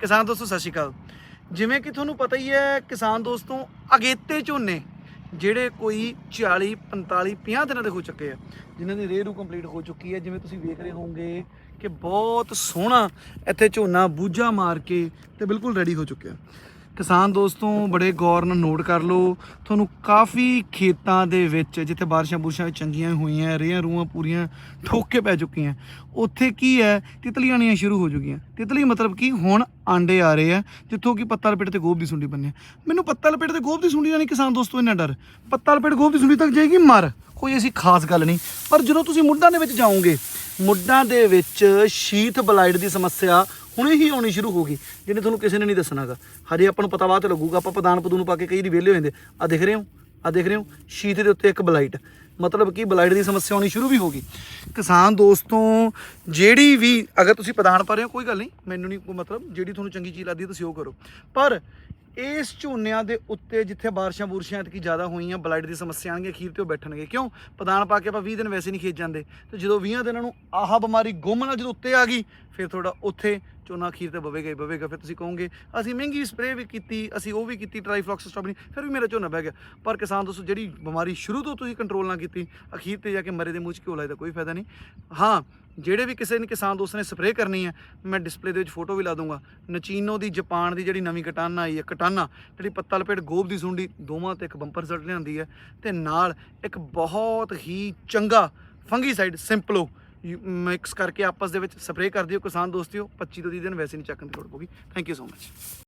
ਕਿਸਾਨ ਦੋਸਤੋ, ਸਤਿ ਸ਼੍ਰੀ ਅਕਾਲ। ਜਿਵੇਂ ਕਿ ਤੁਹਾਨੂੰ ਪਤਾ ਹੀ ਹੈ, ਕਿਸਾਨ ਦੋਸਤੋ, ਅਗੇਤੇ ਝੋਨੇ, ਜਿਹੜੇ ਕੋਈ 40 45 50 ਦਿਨਾਂ ਦੇ ਹੋ ਚੁੱਕੇ ਆ, ਜਿਨ੍ਹਾਂ ਦੀ ਰੇਰੂ ਕੰਪਲੀਟ ਹੋ ਚੁੱਕੀ ਹੈ। ਜਿਵੇਂ ਤੁਸੀਂ ਵੇਖ ਰਹੇ ਹੋਵੋਗੇ ਕਿ ਬਹੁਤ ਸੋਹਣਾ ਇੱਥੇ ਝੋਨਾ ਬੂਝਾ ਮਾਰ ਕੇ ਤੇ ਬਿਲਕੁਲ ਰੈਡੀ ਹੋ ਚੁੱਕਿਆ। ਕਿਸਾਨ ਦੋਸਤੋ, ਬੜੇ ਗੌਰ ਨਾਲ ਨੋਟ ਕਰ ਲਓ। ਤੁਹਾਨੂੰ ਕਾਫੀ ਖੇਤਾਂ ਦੇ ਵਿੱਚ, ਜਿੱਥੇ ਬਾਰਿਸ਼ਾਂ ਬੁਰਸ਼ਾਂ ਚੰਗੀਆਂ ਹੋਈਆਂ, ਰੇਹਾਂ ਰੂਹਾਂ ਪੂਰੀਆਂ ਠੋਕੇ ਪੈ ਚੁੱਕੀਆਂ। ਉੱਥੇ ਕੀ ਹੈ, ਤਿਤਲੀਆਂ ਆਉਣੀਆਂ ਸ਼ੁਰੂ ਹੋ ਚੁੱਕੀਆਂ। ਤਿਤਲੀ ਮਤਲਬ ਕੀ ਹੁਣ ਆਂਡੇ ਆ ਰਹੇ ਆ, ਜਿੱਥੋਂ ਕਿ ਪੱਤਾ ਲਪੇਟ ਤੇ ਗੋਭ ਦੀ ਸੁੰਡੀ ਬੰਨੇ ਮੈਨੂੰ ਪੱਤਾ ਲਪੇਟ ਤੇ ਗੋਭ ਦੀ ਸੁੰਡੀ ਦਾ ਨਹੀਂ ਕਿਸਾਨ ਦੋਸਤੋ ਇੰਨਾ ਡਰ। ਪੱਤਾ ਲਪੇਟ ਗੋਭ ਦੀ ਸੁੰਡੀ ਤੱਕ ਜਾਏਗੀ, ਮਰ। ਕੋਈ ਐਸੀ ਖਾਸ ਗੱਲ ਨਹੀਂ। ਪਰ ਜਦੋਂ ਤੁਸੀਂ ਮੁੱਢਾਂ ਦੇ ਵਿੱਚ ਜਾਓਗੇ, ਮੁੱਢਾਂ ਦੇ ਵਿੱਚ ਸ਼ੀਤ ਬਲਾਈਡ ਦੀ ਸਮੱਸਿਆ ਹੁਣੇ ਹੀ ਆਉਣੀ ਸ਼ੁਰੂ ਹੋ ਗਈ, ਜਿਹਨੇ ਤੁਹਾਨੂੰ ਕਿਸੇ ਨੇ ਨਹੀਂ ਦੱਸਣਾਗਾ ਹਜੇ ਆਪਾਂ ਨੂੰ ਪਤਾ ਬਾਅਦ ਚ ਲੱਗੂਗਾ, ਆਪਾਂ ਪਦਾਨ ਪਦੂਨ ਨੂੰ ਪਾ ਕੇ ਕਈ ਦੀ ਵਿਹਲੇ ਹੋ ਜਾਂਦੇ। ਆ ਦੇਖ ਰਹੇ ਹੋ ਆ ਦੇਖ ਰਹੇ ਹੋ ਸ਼ੀਥ ਦੇ ਉੱਤੇ ਇੱਕ ਬਲਾਈਟ। ਮਤਲਬ ਕਿ ਬਲਾਈਟ ਦੀ ਸਮੱਸਿਆ ਆਉਣੀ ਸ਼ੁਰੂ ਵੀ ਹੋ ਗਈ। ਕਿਸਾਨ ਦੋਸਤੋਂ, ਜਿਹੜੀ ਵੀ, ਅਗਰ ਤੁਸੀਂ ਪ੍ਰਦਾਨ ਪਾ ਰਹੇ ਹੋ, ਕੋਈ ਗੱਲ ਨਹੀਂ, ਮੈਨੂੰ ਨਹੀਂ ਕੋਈ ਮਤਲਬ, ਜਿਹੜੀ ਤੁਹਾਨੂੰ ਚੰਗੀ ਚੀਜ਼ ਲੱਗਦੀ ਤੁਸੀਂ ਉਹ ਕਰੋ। ਪਰ ਇਸ ਝੋਨਿਆਂ ਦੇ ਉੱਤੇ ਜਿੱਥੇ ਬਾਰਿਸ਼ਾਂ ਬੁਰਸ਼ਾਂ ਇਤਕੀ ਜ਼ਿਆਦਾ ਹੋਈਆਂ, ਬਲਾਈਟ ਦੀ ਸਮੱਸਿਆ ਆਣਗੇ ਅਖੀਰ ਤੇ ਉਹ ਬੈਠਣਗੇ। ਕਿਉਂ? ਪ੍ਰਦਾਨ ਪਾ ਕੇ ਆਪਾਂ 20 ਦਿਨ ਵੈਸੇ ਨਹੀਂ ਖੇਤ ਜਾਂਦੇ। ਤੇ ਜਦੋਂ 20 ਦਿਨਾਂ ਨੂੰ ਆਹ ਬਿਮਾਰੀ ਗੁੰਮ ਨਾਲ ਜਦੋਂ ਉੱਤੇ ਆ ਗਈ, ਫਿਰ ਤੁਹਾਡਾ ਉੱਥੇ ਝੋਨਾ ਅਖੀਰ ਤੇ ਬਵੇਗਾ ਹੀ ਬਵੇਗਾ, ਫਿਰ ਤੁਸੀਂ ਕਹੋਗੇ, ਅਸੀਂ ਮਹਿੰਗੀ ਸਪਰੇਅ ਵੀ ਕੀਤੀ, ਅਸੀਂ ਉਹ ਵੀ ਕੀਤੀ ਟ੍ਰਾਈਫਲੌਕਸ ਫਿਰ ਵੀ ਮੇਰਾ ਝੋਨਾ ਬਹਿ ਗਿਆ। ਪਰ ਕਿਸਾਨ ਦੋਸਤੋ, ਜਿਹੜੀ ਬਿਮਾਰੀ ਸ਼ੁਰੂ ਤੋਂ ਤੁਸੀਂ ਕੰਟਰੋਲ ਨਾ ਕੀਤੀ, ਅਖੀਰ ਤੇ ਜਾ ਕੇ ਮਰੇ ਦੇ ਮੂੰਹ 'ਚ ਘਿਓ ਲਾਏ ਦਾ ਕੋਈ ਫਾਇਦਾ ਨਹੀਂ। ਹਾਂ, ਜਿਹੜੇ ਵੀ ਕਿਸੇ ਨੇ ਕਿਸਾਨ ਦੋਸਤ ਨੇ ਸਪਰੇਅ ਕਰਨੀ ਹੈ, ਮੈਂ ਡਿਸਪਲੇ ਦੇ ਵਿੱਚ ਫੋਟੋ ਵੀ ਲਾ ਦੂੰਗਾ ਨਚੀਨੋ ਦੀ ਜਾਪਾਨ ਦੀ ਜਿਹੜੀ ਨਵੀਂ ਕਟਾਨਾ ਆਈ ਹੈ, ਕਟਾਨਾ, ਜਿਹੜੀ ਪੱਤਾ ਲਪੇਟ ਗੋਬ ਦੀ ਸੁੰਡੀ, ਦੋਵਾਂ ਤੇ ਇੱਕ ਬੰਪਰ ਸੱਟ ਲਿਆਂਦੀ ਹੈ ਤੇ ਨਾਲ ਇੱਕ ਬਹੁਤ ਹੀ ਚੰਗਾ ਫੰਗੀਸਾਈਡ ਸਿੰਪਲੋ ਮਿਕਸ ਕਰਕੇ ਆਪਸ ਦੇ ਵਿੱਚ ਸਪਰੇਅ ਕਰ ਦਿਓ ਕਿਸਾਨ ਦੋਸਤਿਓ 25 ਤੋਂ 30 ਦਿਨ ਵੈਸੇ ਨਹੀਂ ਚੱਕਣ ਦੀ ਲੋੜ ਪਊਗੀ। Thank you so much